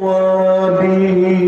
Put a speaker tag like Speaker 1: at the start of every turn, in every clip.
Speaker 1: التوابين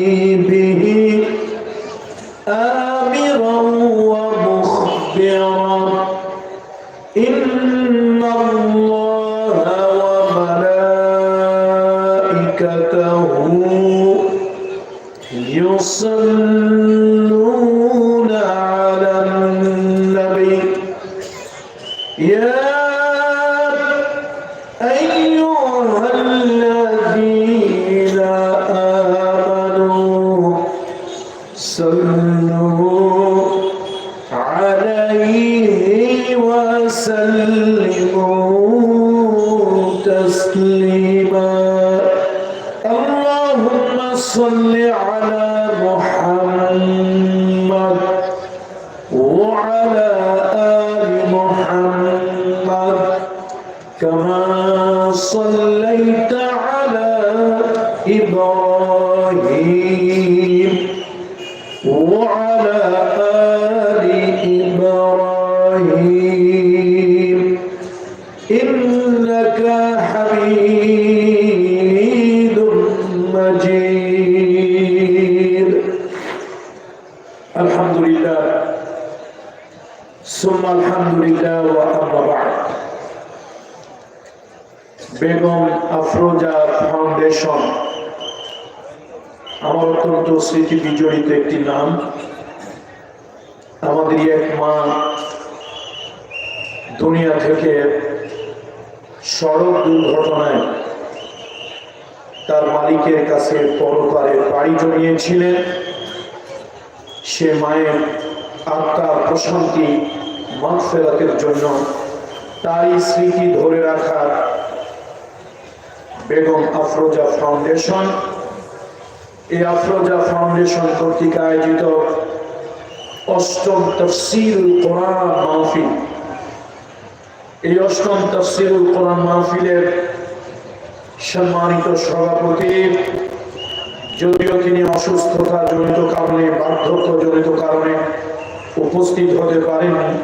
Speaker 1: حبيب স্মৃতি বিজড়িত একটি নাম, আমাদের এক মা দুনিয়া থেকে সড়ক দুর্ঘটনায় তার মালিকের কাছে পরপারে বাড়ি জমিয়েছিলেন। সে মায়ের আত্মার প্রশান্তি মাগফেরাতের জন্য তারই স্মৃতি ধরে রাখার বেগম আফরোজা ফাউন্ডেশন এই আফরোজা ফাউন্ডেশন কর্তৃক আয়োজিত অষ্টম তফসিল কোরআন মাহফিল। এই অষ্টম তফসিল কোরআন মাহফিলের সম্মানিত সভাপতি, যদিও তিনি অসুস্থতা জনিত কারণে বার্ধক্য জনিত কারণে উপস্থিত হতে পারেননি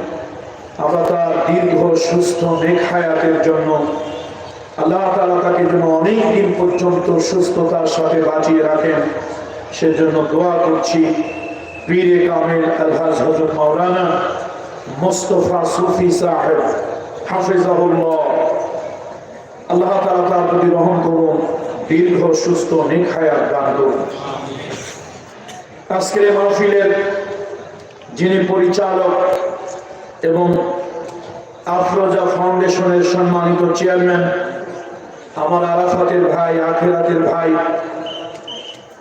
Speaker 1: আমরা তার দীর্ঘ সুস্থ নেখায়াতের জন্য আল্লাহ তালা তাকে যেন অনেক পর্যন্ত সুস্থতার সাথে বাঁচিয়ে রাখেন। সেজন্য দোয়া করছি পীরে কামেল আলহাজ হজরত মাওলানা মোস্তফা সুফি সাহেব, হাফিজাহুল্লাহ। আল্লাহ তালা তার প্রতি রহম করুন, দীর্ঘ, সুস্থ, নিখায়াত দান করুন। আজকের মাহফিলের যিনি পরিচালক এবং আফরোজা ফাউন্ডেশনের সম্মানিত চেয়ারম্যান আমার আরাফাতের ভাই, আখেরাতের ভাই,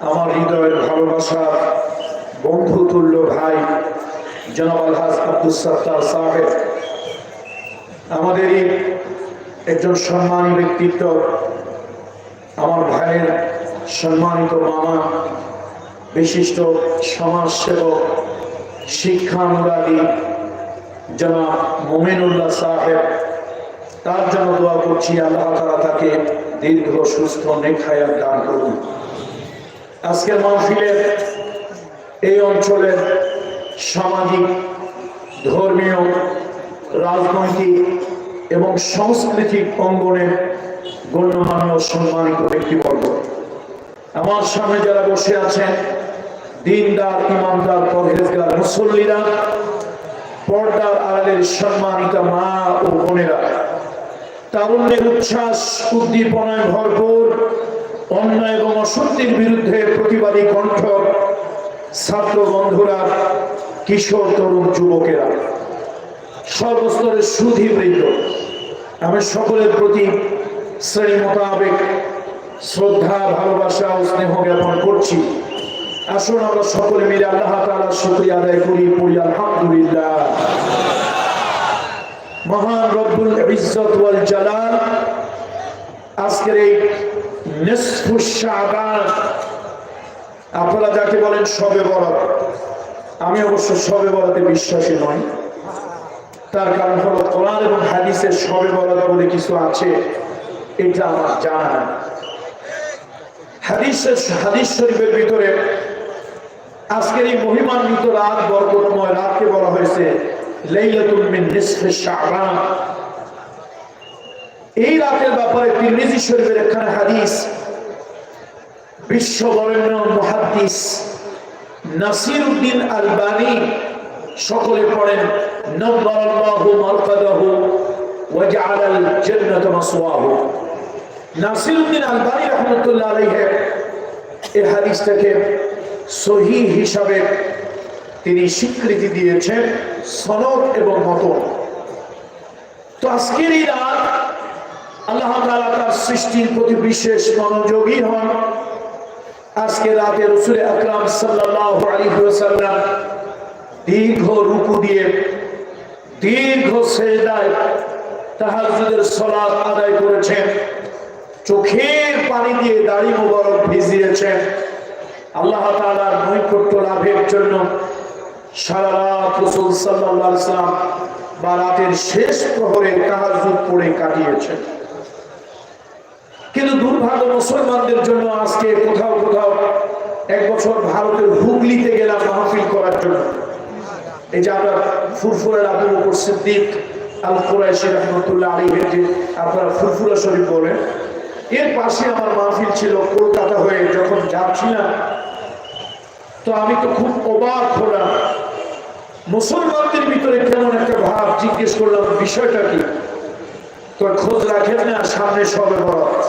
Speaker 1: আমার হৃদয়ের ভালোবাসার বন্ধুতুল্য ভাই, জনাব আলহাজ আব্দুল সত্তার সাহেব। আমাদেরই একজন সম্মানী ব্যক্তিত্ব, আমার ভাইয়ের সম্মানিত মামা, বিশিষ্ট সমাজসেবক, শিক্ষানুরাগী, জনাব মোমিনুল্লাহ সাহেব। তার জন্য দোয়া করছি, আল্লাহ তারা তাকে দীর্ঘ, সুস্থ নেখায়াত দান করুন। আজকের মাহফিলের এই অঞ্চলের সামাজিক, ধর্মীয়, রাজনৈতিক এবং সাংস্কৃতিক অঙ্গনের গণ্যমান্য সম্মানিত ব্যক্তিবর্গ। আমার সামনে যারা বসে আছেন, দিনদার, ইমানদার, পরহেজগার, মুসল্লিরা, পর্দার আড়ালের সম্মানিত মা ও বোনেরা তারুণ্যের উচ্ছ্বাস, উদ্দীপনায় ভরপুর, অন্যায় এবং অসত্যের বিরুদ্ধে প্রতিবাদী কণ্ঠ ছাত্র বন্ধুরা, কিশোর, তরুণ যুবকেরা। সর্বস্তরের সুধীবৃন্দ আমি সকলের প্রতি শ্রেণি মোতাবেক শ্রদ্ধা, ভালোবাসা ও স্নেহ জ্ঞাপন করছি। আসুন আমরা সকলে মিলে আল্লাহ তাআলার শুকরিয়া আদায় করি, পড়ি আলহামদুলিল্লাহ। মহান রব্বুল ইজ্জত ওয়াল জালাল, আজকের এই শাবান, আপনারা যাকে বলেন সবে বরাত। আমি অবশ্য সবে বরাতে বিশ্বাসী নই। তার কারণ হলো কোরআন এবং হাদিসের সবে বরাত বলে কিছু আছে, এটা আমার জানা নাই। হাদিসের হাদিস শরীফের ভিতরে আজকের এই মহিমান্বিত রাত বরকতময় রাতকে বলা হয়েছে লাইলাতুল মিন নিসফি শাবান এই রাতের ব্যাপারে তিরমিজি শরীফের একখানে হাদিস বিশ্ব বরেণ্য মুহাদ্দিস নাসির উদ্দিন আলবানি সকলে পড়েন নব্বারাল্লাহু মারকাদাহু ওয়া জাআলাল জান্নাতা মাসওয়াহু নাসির উদ্দিন আলবানি রাহমাতুল্লাহ আলাইহি এই হাদিসটাকে সহি হিসাবে তিনি স্বীকৃতি দিয়েছেন সনদ এবং মতন। তো আজকের এই রাত আল্লাহ তার সৃষ্টির প্রতি বিশেষ মনোযোগী হন। আজকে রাতে রসুল আকরাম সাল্লাল্লাহু আলাইহি ওয়াসাল্লাম দীর্ঘ রুকু দিয়ে, দীর্ঘ সেজদায় তাহাজ্জুদের সালাত আদায় করেছেন। চোখের পানি দিয়ে দাড়ি মোবারক ভিজিয়েছেন। আল্লাহ তাআলার নৈকট্য লাভের জন্য সারা রাত বা রাতের শেষ প্রহরে তাহাজ্জুদ পড়ে কাটিয়েছেন। কিন্তু দুর্ভাগ্য মুসলমানদের জন্য আজকে কোথাও কোথাও এক বছর ভারতের হুগলিতে গেলাম মাহফিল করার জন্য। এই যে আমরা ফুরফুরের আব্দুল বকর সিদ্দিক আল কুরাইশি রহমতুল্লাহ আলীহের যে আপনারা ফুরফুরা শরীফ বলেন, এর পাশে আমার মাহফিল ছিল কলকাতা হয়ে যখন যাচ্ছিলাম। তো আমি তো খুব অবাক হলাম মুসলমানদের ভিতরে কেমন একটা ভাব জিজ্ঞেস করলাম, বিষয়টা কি? খোঁজ রাখেন না, সামনে সবে বরাত।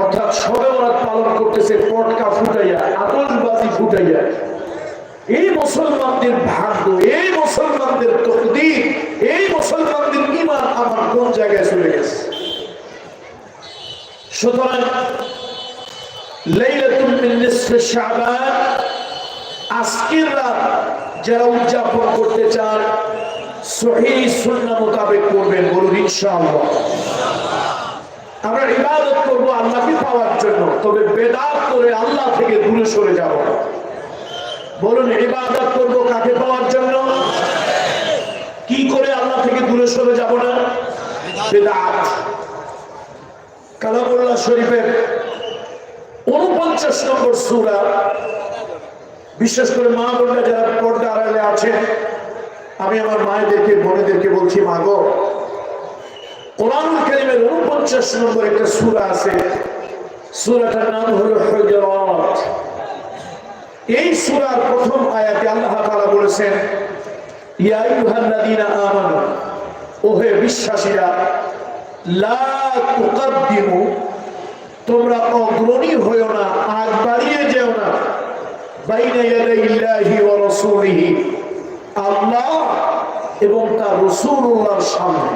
Speaker 1: অর্থাৎ সবে বরাত পালন করতেছে পটকা ফুটাইয়া আতসবাজি ফুটাইয়া। এই মুসলমানদের ভাগ্য, এই মুসলমানদের তকদির, এই মুসলমানদের ইমান আমার কোন জায়গায় চলে গেছে? সুতরাং লাইলাতুল মিন নিসফি শাবান, আজকের রাত যারা উদযাপন করতে চান, সহি মোতাবেক করবেন বলুন ইনশাআল্লাহ। আমরা ইবাদত করব আল্লাহকে পাওয়ার জন্য, তবে বেদাত করে আল্লাহ থেকে দূরে সরে যাব। বলুন, ইবাদত করব কাকে পাওয়ার জন্য? কি করে আল্লাহ থেকে দূরে সরে যাব না? বেদাত। কালামুল্লাহ শরীফের উনপঞ্চাশ নম্বর সূরা বিশেষ করে মা বোনরা যারা পর্দা আড়ালে আছেন আমি আমার মায়েদেরকে, বোনেদেরকে বলছি, মা গো, কোরআনুল কারীমের 49 নম্বর একটা সূরা আছে। সূরাটার নাম হলো হুজুরাত। এই সূরার প্রথম আয়াতে আল্লাহ তাআলা বলেছেন, ইয়া আইয়ুহাল্লাযীনা আমানু, ওহে বিশ্বাসীরা, লা তুকদ্দিমু, তোমরা অগ্রণী হইও না আগ বাড়িয়ে যেও না। বাইনা ইয়াদাইল্লাহি ওয়া রাসূলিহি। আল্লাহ এবং তার রসুল্লাহর সামনে।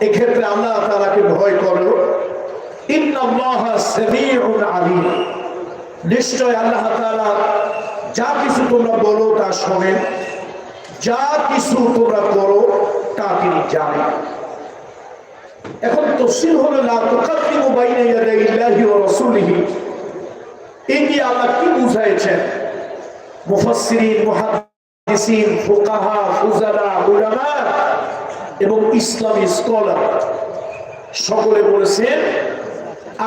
Speaker 1: এক্ষেত্রে আল্লাহ তাআলাকে ভয় করো। নিশ্চয় আল্লাহ তাআলা যা কিছু তোমরা বলো তা শোনেন। যা কিছু তোমরা করো তা তিনি জানেন। এখন তফসিল হলো, লা তুকাদ্দিমু বাইনা ইয়াদাইল্লাহি ওয়া রাসূলিহি। এই দিয়ে আল্লাহ কি বুঝাইছেন? মুফাসসিরিন, মুহাদ্দিসিন, ফুকাহা ফুজালা উলামা এবং ইসলামী স্কলার সকলে বলেছেন,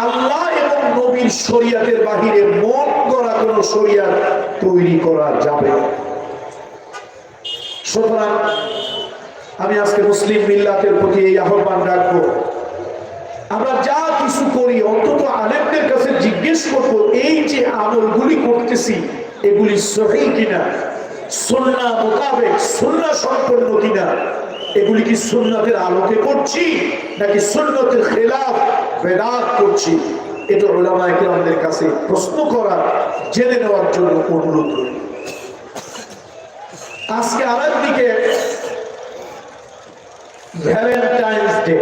Speaker 1: আল্লাহ এবং নবীর শরিয়াতের বাহিরে মন করা কোন শরিয়াত তৈরি করা যাবে সুতরাং আমি আজকে মুসলিম মিল্লাতের প্রতি এই আহ্বান রাখব। আমরা যা কিছু করি, অন্তত আলেমদের কাছে জিজ্ঞেস করব, এই যে আমলগুলি করতেছি, এগুলি সহি কিনা? সুন্না মোতাবেক, সুন্না সম্পন্ন কিনা? এগুলি কি সুন্নাতের আলোকে করছি, নাকি সুন্নতের খেলাফ, বেদাত করছি? এটা ওলামা আমাদের কাছে প্রশ্ন করা জেনে নেওয়ার জন্য অনুরোধ আজকে আরেক দিকে ভ্যালেন্টাইন্স ডে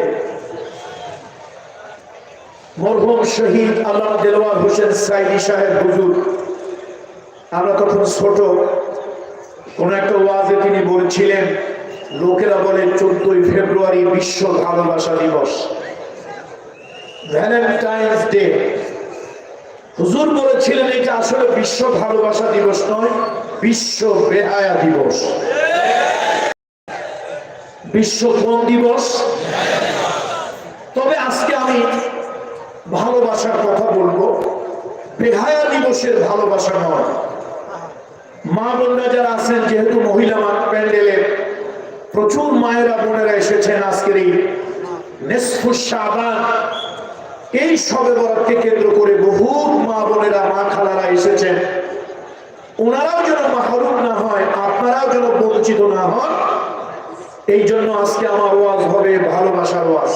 Speaker 1: মরহুম শহীদ আল্লাহ দেলওয়ার হোসেন সাইদি সাহেব হুজুর আমরা তখন ছোট, কোন একটা ওয়াজে তিনি বলছিলেন, লোকেরা বলে চোদ্দই ফেব্রুয়ারি বিশ্ব ভালোবাসা দিবস। ভ্যালেন্টাইন্স ডে হুজুর বলেছিলেন, এটা আসলে বিশ্ব ভালোবাসা দিবস নয়, বিশ্ব বেহায়া দিবস। বিশ্ব কোন দিবস? তবে আজকে আমি ভালোবাসার কথা বলব। বেহায়া দিবসের ভালোবাসা নয়। মা বোনরা যারা আছেন, যেহেতু মহিলা মা প্যান্ডেলে প্রচুর মায়েরা বোনেরা এসেছেন আজকের এই এই সবে বরাতকে কেন্দ্র করে বহু মা বোনেরা, মা খালারা এসেছেন। ওনারাও যেন মাহরুম না হয়, আপনারাও যেন বঞ্চিত না হন। এই জন্য আজকে আমার ওয়াজ হবে ভালোবাসার ওয়াজ।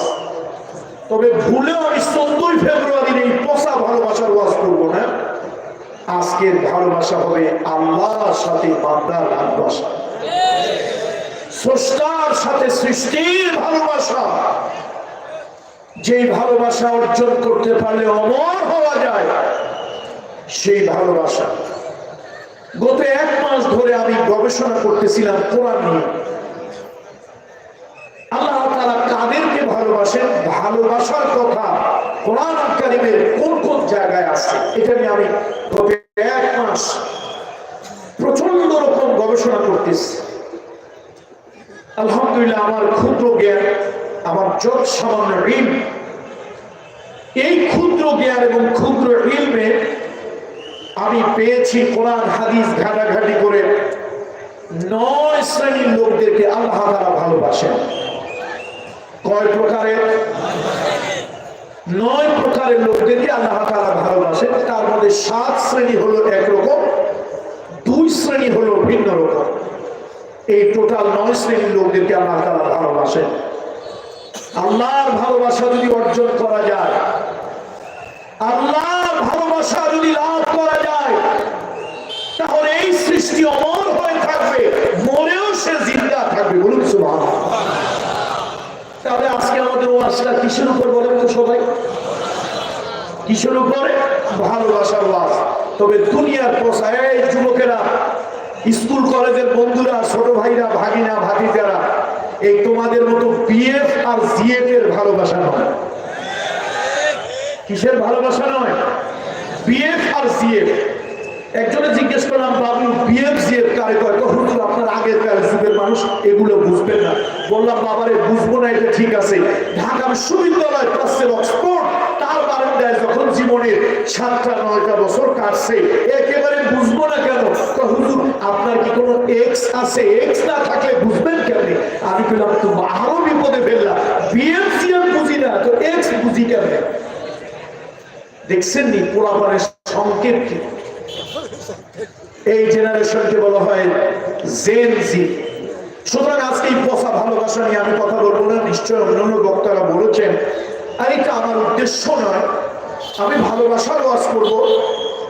Speaker 1: তবে ভুলেও আমি চোদ্দই ফেব্রুয়ারি এই পচা ভালোবাসার ওয়াজ করব না। আজকের ভালোবাসা হবে আল্লাহর সাথে বান্দার ভালোবাসা। স্রষ্টার সাথে সৃষ্টির ভালোবাসা। যেই ভালোবাসা অর্জন করতে পারলে অমর হওয়া যায়, সেই ভালোবাসা। গত এক মাস ধরে আমি গবেষণা করতেছিলাম কোরআন নিয়ে। আল্লাহ তারা কাদেরকে ভালোবাসেন, ভালোবাসার কথা কোরআন কোন কোন জায়গায় আছে? এটা নিয়ে আমি এক মাস প্রচণ্ড রকম গবেষণা করতেছি। আলহামদুলিল্লাহ, আমার ক্ষুদ্র জ্ঞান, আমার যত সামান্য ঋণ, এই ক্ষুদ্র জ্ঞান এবং ক্ষুদ্র ইলমে আমি পেয়েছি কোরআন, হাদিস ঘাটাঘাটি করে নয় শ্রেণির লোকদেরকে আল্লাহ তারা ভালোবাসেন। কয় প্রকারের? নয় প্রকারের লোকদেরকে আল্লাহ তারা ভালোবাসেন তার মধ্যে সাত শ্রেণি হলো একরকম দুই শ্রেণি হলো ভিন্ন রকম। এই টোটাল নয় শ্রেণির লোকদেরকে আল্লাহ তারা ভালোবাসেন আল্লাহর ভালোবাসা যদি অর্জন করা যায়, আল্লাহর ভালোবাসা যদি লাভ করা যায়, তাহলে এই সৃষ্টি অমর হয়ে থাকবে, মরেও সে জিন্দা থাকবে। বলুন সুবহান তাহলে আজকে আমাদের ওয়াজটা কিসের উপর বলেন তো সবাই? কিসের উপরে? ভালোবাসার ওয়াজ। তবে দুনিয়ার পোষা এই যুবকেরা, স্কুল কলেজের বন্ধুরা, ছোট ভাইরা, ভাগিনা, ভাতিজারা, এই তোমাদের মতো বিএফ আর জিএফ এর ভালোবাসা নয়। কিসের ভালোবাসা নয়? বিএফ আর জিএফ একজনে জিজ্ঞেস করলাম, বাবু বিএফ জিএফ কারে কয় তো আপনার আগের কাল যুগের মানুষ এগুলো বুঝবেন না। বললাম, বাবারে, বুঝব না, এটা ঠিক আছে। ঢাকা বিশ্ববিদ্যালয় প্লাসের অক্সফোর্ড। তার বারান্দায় যখন জীবনের সাতটা, নয়টা বছর কাটছে, একেবারে বুঝব না কেন? হুজুর, আপনার কি কোনো এক্স আছে? এক্স না থাকলে বুঝবেন কেমনি? আমি বললাম তো আরও বিপদে ফেললাম। বিএফ জিএফ বুঝি না, তো এক্স বুঝি কেমনে? দেখছেন নি পোলাপানের সংকেত কি? এই জেনারেশনকে বলা হয় জেন সুতরাং আজকে এই পচা ভালোবাসা নিয়ে আমি কথা বলব না নিশ্চয় অন্যান্য বক্তারা বলেছেন। আর এটা আমার উদ্দেশ্য নয়, আমি ভালোবাসার ওয়াজ করব,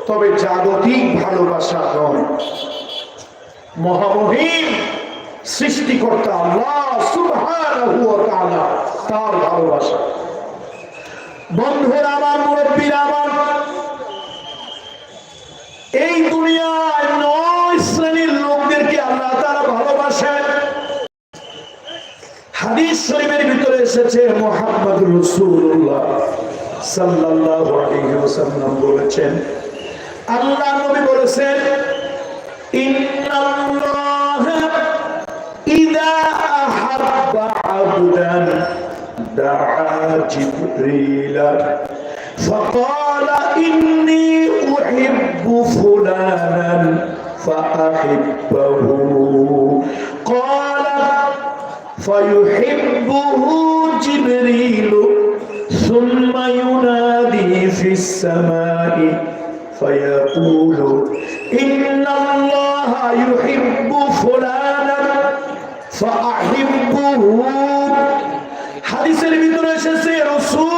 Speaker 1: তবে জাগতিক ভালোবাসা নয়। মহামহিম সৃষ্টিকর্তা আল্লাহ তার ভালোবাসা। বন্ধুরা আমার মুরব্বীরা আমার এই দুনিয়ায় নয় শ্রেণির লোকদেরকে আল্লাহ তারা ভালোবাসেন। হাদিস শরীফের ভিতরে এসেছে, মোহাম্মদ রসুল্লাহ সাল্লাল্লাহু আলাইহি ওয়াসাল্লাম বলেছেন, আল্লাহ নবী বলেছেন ইযা আহাব্বা আবদান, দাআ قال إني أحب فلانا فأحبه. قال فيحبه جبريل ثم ينادي في السماء فيقول إن الله يحب فلانا فأحبه. حديث النبي رسول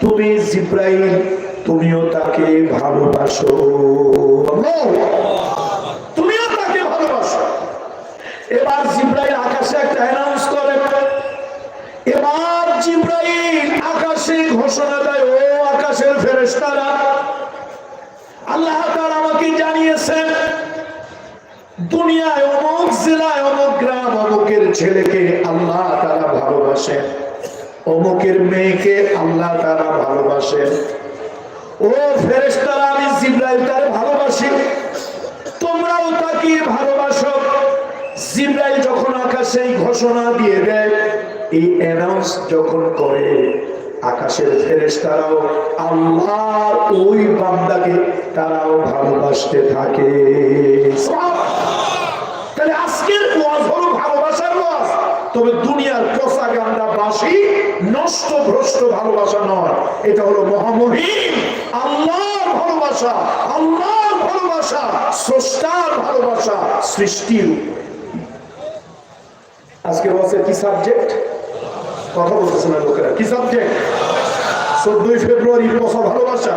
Speaker 1: তুমি জিব্রাইল, তুমিও তাকে ভালোবাসো। তুমিও তাকে ভালোবাসো। এবার জিব্রাইল আকাশে একটা অ্যানাউন্স করে। এবার জিব্রাইল আকাশে ঘোষণা দেয়, ও আকাশের ফেরেশতারা, আল্লাহ তাআলা আমাকে জানিয়েছেন, দুনিয়ায় অমুক, জেলায় অমুক, গ্রাম অমুকের ছেলেকে আল্লাহ তারা ভালোবাসেন। অমুকের মেয়েকে আল্লাহ তারা ভালোবাসেন। ও ফেরেশতারা, আমি জিব্রাইল তার ভালোবাসি। তোমরাও তাকে ভালোবাসো। জিব্রাইল যখন আকাশে ঘোষণা দিয়ে দেয়, এই অ্যানাউন্স যখন করে, আকাশের ফেরেশতারাও আল্লাহর ওই বান্দাকে তারাও ভালোবাসতে থাকে। তাহলে আজকের ওয়াজ হলো ভালোবাসার ওয়াজ। তবে দুনিয়ার পচা গান্দা বাসি নষ্ট ভ্রষ্ট ভালোবাসা নয়। এটা হলো মহামহিম। আল্লাহর ভালোবাসা আল্লাহর ভালোবাসা, স্রষ্টার ভালোবাসা, সৃষ্টির আজকের ওয়াজের কি সাবজেক্ট কথা বলতেছে না লোকেরা। কি সাবজেক্ট চোদ্দই ফেব্রুয়ারি পচা ভালোবাসা।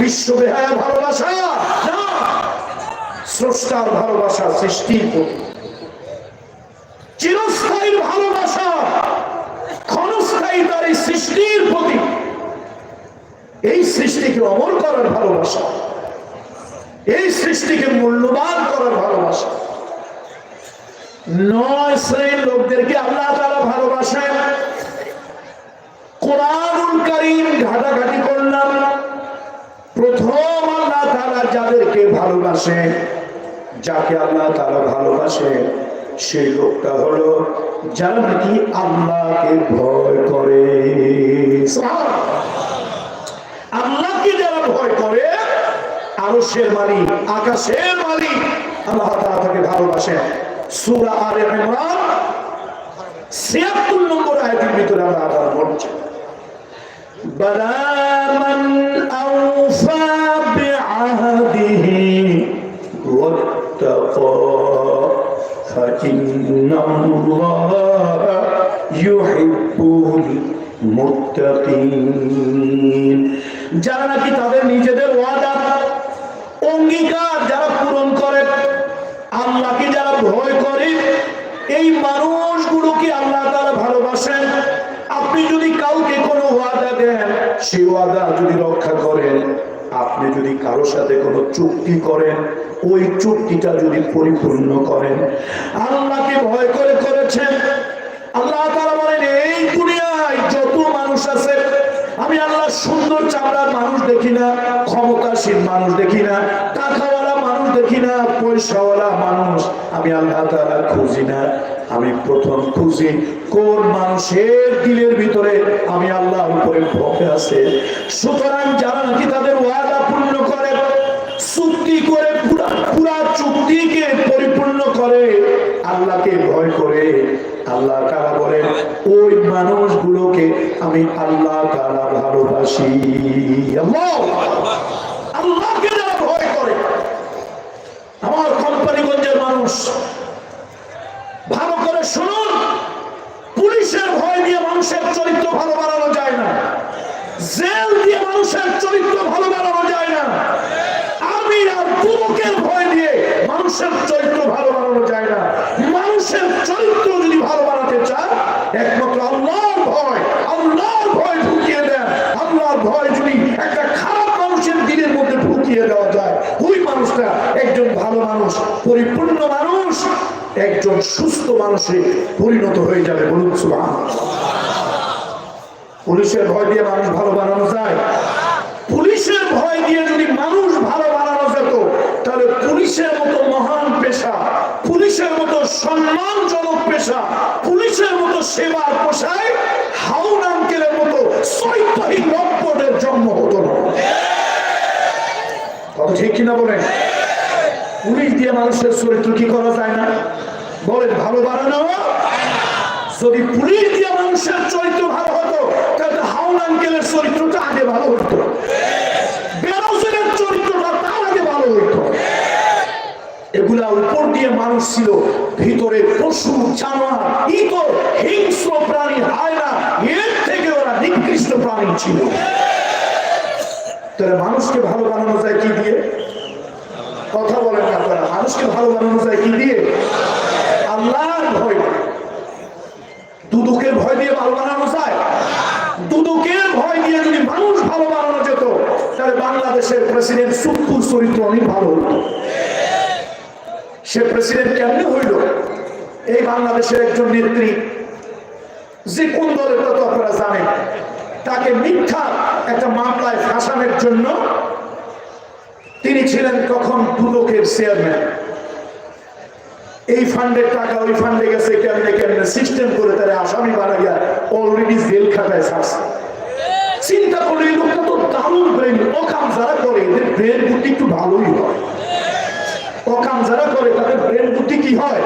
Speaker 1: বিশ্ব বেহায়া ভালোবাসা। স্রষ্টার ভালোবাসা সৃষ্টির প্রতি চিরস্থায়ী ভালোবাসা ক্ষণস্থায়ী তার এই সৃষ্টির প্রতি। এই সৃষ্টিকে অমর করার ভালোবাসা। এই সৃষ্টিকে মূল্যবান করার ভালোবাসা। নয় শ্রেণির লোকদেরকে আল্লাহ তারা ভালোবাসেন। কোরআনুল করিম ঘাটাঘাটি করলাম। প্রথম আল্লাহ তারা যাদেরকে ভালোবাসে যাকে আল্লাহ তারা ভালোবাসে, সেই লোকটা হলো যারা নাকি আল্লাহকে ভয় করে। আল্লাহকে যারা ভয় করে আরসের মালিক, আকাশের মালিক, আল্লাহ তারা তাকে ভালোবাসে সুরা আর ইমরান, ছিয়াত্তর নম্বর আয়তের ভিতরে আমরা আদান করছি বলা আউফা فإن الله يحب المتقين যারা নাকি তাদের নিজেদের ওয়াদা অঙ্গীকার যারা পূরণ করে আল্লাহকে যারা ভয় করে এই মানুষগুলোকে আল্লাহ তারা ভালোবাসেন আপনি যদি কাউকে কোনো ওয়াদা দেন সেই ওয়াদা যদি রক্ষা করেন আপনি যদি কারও সাথে কোনো চুক্তি করেন, ওই চুক্তিটা যদি পরিপূর্ণ করেন, আল্লাহকে ভয় করে করেছেন। আল্লাহ তারা বলেন, এই দুনিয়ায় যত মানুষ আছে, আমি আল্লাহ সুন্দর চামড়ার মানুষ দেখি না, ক্ষমতাসীন মানুষ দেখি না, টাকাওয়ালা মানুষ দেখি না, পয়সাওয়ালা মানুষ আমি আল্লাহ তারা খুঁজি না। আমি প্রথম খুঁজি কোন মানুষের দিলের ভিতরে আমি আল্লাহর উপরে ভয় আছে। সুতরাং যারা নাকি তাদের ওয়াদা পূর্ণ করে, চুক্তি করে, পুরা পুরা চুক্তিকে পরিপূর্ণ করে, আল্লাহকে ভয় করে আল্লাহ তারা বলেন ওই মানুষগুলোকে আমি আল্লাহ তারা ভালোবাসি। আল্লাহকে যারা ভয় করে, আমার কোম্পানিগঞ্জের মানুষ শুনুন, পুলিশের ভয় দিয়ে মানুষের চরিত্র ভালো বানানো যায় না। জেল দিয়ে মানুষের চরিত্র ভালো বানানো যায় না। আমি আর যুবকের ভয় দিয়ে মানুষের চরিত্র ভালো বানানো যায় না। মানুষের চরিত্র যদি ভালো বানাতে চায় একমাত্র আল্লাহর ভয় আল্লাহর ভয় ঢুকিয়ে দেয় আল্লাহর ভয় যদি একটা খারাপ মানুষের দিনের মধ্যে ঢুকিয়ে দেওয়া যায় মানুষটা একজন ভালো মানুষ, পরিপূর্ণ মানুষ, একজন সুস্থ মানুষে পরিণত হয়ে যাবে বলুন সুবহানাল্লাহ। পুলিশের ভয় দিয়ে মানুষ ভালো বানানো যায়। পুলিশের ভয় দিয়ে যদি মানুষ ভালো বানানো যেত, তাহলে পুলিশের মতো মহান পেশা, পুলিশের মতো সম্মানজনক পেশা, পুলিশের মতো সেবার পোষায় হাউন আঙ্কেলের মতো চৈত্যহীন নব্বদের জন্ম হতো না কত ঠিক কিনা বলেন? পুলিশ দিয়ে মানুষের চরিত্র কি করা যায় না? বলেন, ভালো বানানো যদি পুলিশ দিয়ে মানুষের চরিত্র ভালো হতো, তাহলে হাউন আঙ্কেলের চরিত্রটা আগে ভালো হতো। বেরোজের চরিত্রটা তার আগে ভালো হতো। এগুলা উপর দিয়ে মানুষ ছিল, ভিতরে পশু, জানোয়ার, ইতর, হিংস্র প্রাণী হায়না এর থেকে ওরা নিকৃষ্ট প্রাণী ছিল। তাহলে মানুষকে ভালো বানানো যায় কি দিয়ে? কথা বলেন আপনারা, মানুষকে ভালো বানানো যায় কি দিয়ে? আল্লাহর ভয়। দুদুকের ভয় দিয়ে ভালো বানানো যায়? দুদুকের ভয় দিয়ে যদি মানুষ ভালো বানানো যেত, তাহলে বাংলাদেশের প্রেসিডেন্ট সুপ্পুর চরিত্র অনেক ভালো হতো। সে প্রেসিডেন্ট কেমনে হইল? এই বাংলাদেশের একজন নেত্রী, যে কোন দলের তো আপনারা জানেন। তাকে মিথ্যা একটা মামলায় ফাঁসানোর জন্য তিনি ছিলেন তখন দুদকের চেয়ারম্যান। এই ফান্ডের টাকা, ওই ফান্ডে গেছে কেমনে কেমনে সিস্টেম করে তারা আসামি বানাইয়া অলরেডি জেল খাটায় ছাড়ছে। চিন্তা করলে লোকটা তো দারুণ ব্রেন অকাম যারা করে, এদের ব্রেন বুদ্ধি একটু ভালোই হয়। অকাম যারা করে, তাদের ব্রেন বুদ্ধি কি হয়?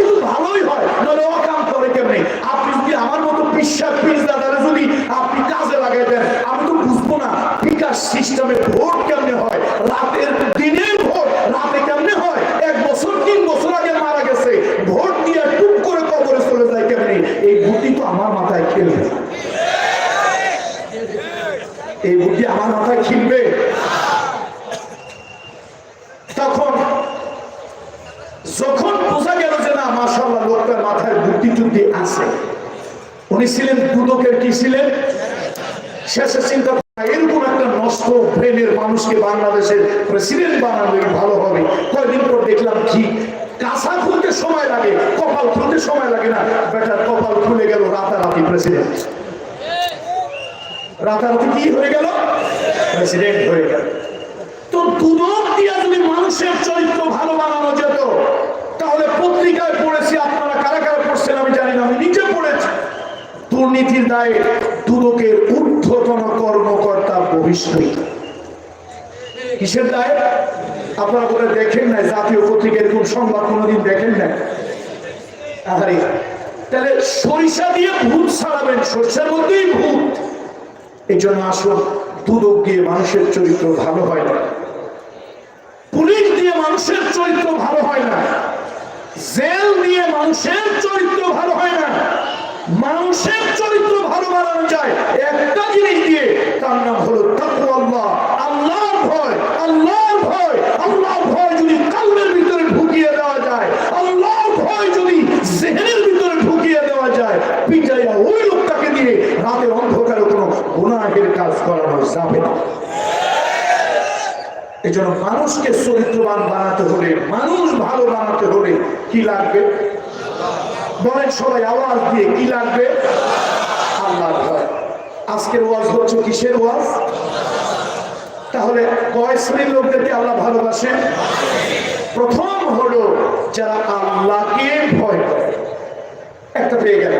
Speaker 1: একটু ভালোই হয়। নাহলে অকাম করে কেমনে? আপনি যদি আমার মতো বিশ্বাস পিস দাদারা যদি আপনি কাজে লাগাই দেন আমি তো বুঝব না বিকাশ সিস্টেমে ভোট কেমনে হয়? রাতের দিনের ভোট রাতে কেমনে হয়? এক বছর, তিন বছর আগে মারা গেছে। ভোট দিয়ে টুক করে কবরে চলে যায় কেমনে? এই বুদ্ধি তো আমার মাথায় খেলবে। এই বুদ্ধি আমার মাথায় খেলবে। তখন যখন বোঝা গেল যে না মাসাল্লাহ লোকটার মাথায় বুদ্ধি টুদ্ধি আছে। উনি ছিলেন দুদকের কি ছিলেন? শেষে চিন্তা করলেন, এরকম একটা নষ্ট ব্রেনের মানুষকে বাংলাদেশের প্রেসিডেন্ট বানালে ভালো হবে কয়দিন পর দেখলাম কি কাঁচা খুলতে সময় লাগে, কপাল খুলতে সময় লাগে না। বেটার কপাল খুলে গেল রাতারাতি প্রেসিডেন্ট রাতারাতি কি হয়ে গেল? প্রেসিডেন্ট হয়ে গেল। তো দুদক দিয়ে যদি মানুষের চরিত্র ভালো বানানো যেত, তাহলে পত্রিকায় পড়েছি, আপনারা কারা কারা পড়ছেন আমি জানি না, আমি নিজে পড়েছি। দুর্নীতির দায়ে দুদকের ঊর্ধ্বতন কর্মকর্তা বহিষ্কৃত। কিসের দায়? আপনারা করে দেখেন না জাতীয় পত্রিকা এরকম সংবাদ কোনোদিন দেখেন না আরে তাহলে সরিষা দিয়ে ভূত ছাড়াবেন, সরিষার মধ্যেই ভূত। এই জন্য আসুন দুদক দিয়ে মানুষের চরিত্র ভালো হয় না। পুলিশ দিয়ে মানুষের চরিত্র ভালো হয় না। জেল দিয়ে মানুষের চরিত্র ভালো হয় না। মানুষের চরিত্র ভালো বানানো যায়। একটা জিনিস দিয়ে তার নাম হলো তাকওয়া আল্লাহ আল্লাহর ভয় আল্লাহর ভয় আল্লাহর ভয় যদি কালবের ভিতরে ঢুকিয়ে দেওয়া যায় আল্লাহর ভয় যদি জেহেনের ভিতরে ঢুকিয়ে দেওয়া যায় পিটাইয়া ওই লোকটাকে দিয়ে রাতের অন্ধকারে কোনো গুনাহের কাজ করানো যাবে না এই জন্য মানুষকে চরিত্রবান বানাতে হলে, মানুষ ভালো বানাতে হলে কি লাগবে? বলেন সবাই আওয়াজ দিয়ে কি লাগবে? আল্লাহর ভয়। আজকের ওয়াজ হচ্ছে কিসের ওয়াজ? তাহলে কয় শ্রেণির লোকদেরকে আল্লাহ ভালোবাসেন? প্রথম হলো যারা আল্লাহকে ভয় করে। একটা পেয়ে গেল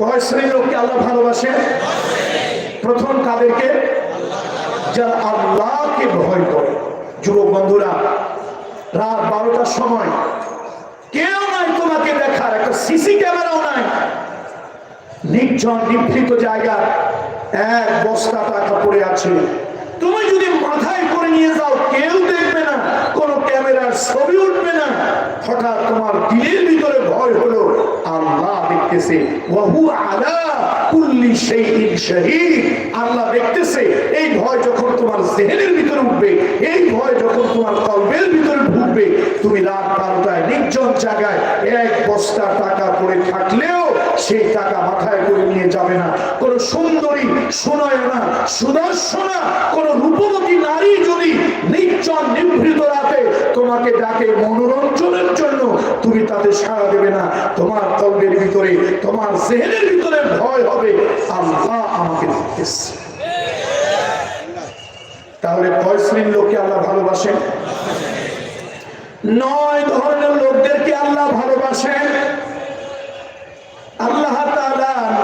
Speaker 1: কয় শ্রেণির লোককে আল্লাহ ভালোবাসেন প্রথম কাদেরকে? যারা আল্লাহকে ভয় করে। যুবক বন্ধুরা, রাত বারোটার সময় কেউ নাই তোমাকে দেখার, একটা সিসি ক্যামেরাও নাই। নির্জন, নিভৃত জায়গা, এক বস্তা টাকা পড়ে আছে। তুমি যদি মাথায় করে নিয়ে যাও, কেউ দেখবে না, কোনো ক্যামেরার ছবি উঠবে না। হঠাৎ তোমার দিলের ভিতরে ভয় হলো। আল্লাহ দেখতেছে আলা কুল্লি আল্লাহ দেখতেছে, এই ভয় যখন তোমার জেহেনের উঠবে, এই ভয় যখন তোমার ঢুকবে, তুমি রাত বারোটায় নির্জন জায়গায় এক বস্তা টাকা করে থাকলেও সেই টাকা মাথায় করে নিয়ে যাবে না। কোন সুন্দরী সুনয়না সুদর্শনা, কোন রূপবতী নারী যদি নির্জন নিভৃত রাতে তোমাকে ডাকে জন্য তুমি তাতে সাড়া দেবে না। তোমার কল্পের ভিতরে, তোমার জেহেনের ভিতরে ভয় হবে। আল্লাহ আমাকে দেখতেছে তাহলে শ্রেণির লোককে আল্লাহ ভালোবাসেন? নয় ধরনের লোকদেরকে আল্লাহ ভালোবাসেন। আল্লাহ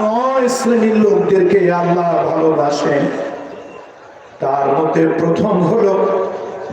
Speaker 1: নয় শ্রেণির লোকদেরকে আল্লাহ ভালোবাসেন। তার মধ্যে প্রথম হলো